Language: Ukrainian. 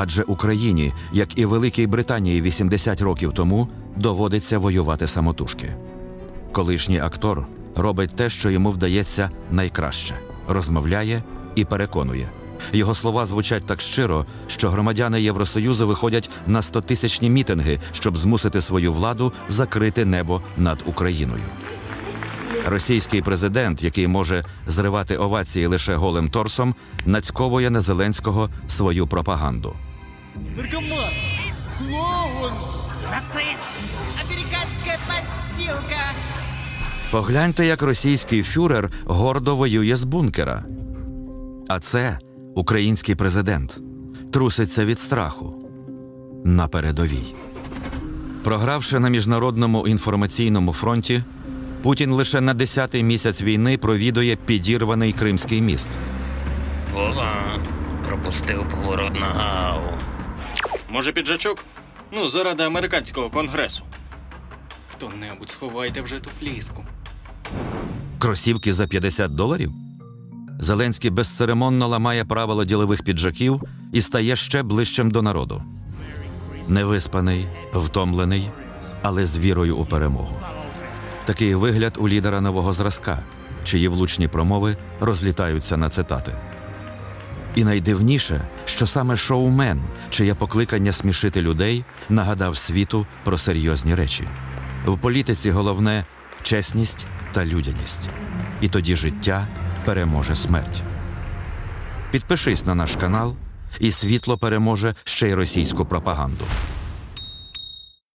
Адже Україні, як і Великій Британії 80 років тому, доводиться воювати самотужки. Колишній актор робить те, що йому вдається найкраще розмовляє і переконує. Його слова звучать так щиро, що громадяни Євросоюзу виходять на стотисячні мітинги, щоб змусити свою владу закрити небо над Україною. Російський президент, який може зривати овації лише голим торсом, нацьковує на Зеленського свою пропаганду. Наркоман! Клоун! Нацист! Американская подстилка! Погляньте, як російський фюрер гордо воює з бункера. А це український президент труситься від страху на передовій. Програвши на міжнародному інформаційному фронті, Путін лише на 10-й місяць війни провідує підірваний Кримський міст. Вова, пропустив поворот на гау. Може, піджачок? Ну, заради американського конгресу. Хто-небудь сховайте вже ту фліску. Кросівки за 50 доларів? Зеленський безцеремонно ламає правила ділових піджаків і стає ще ближчим до народу. Невиспаний, втомлений, але з вірою у перемогу. Такий вигляд у лідера нового зразка, чиї влучні промови розлітаються на цитати. І найдивніше, що саме шоумен, чиє покликання смішити людей, нагадав світу про серйозні речі. В політиці головне чесність та людяність. І тоді життя переможе смерть. Підпишись на наш канал, і світло переможе ще й російську пропаганду.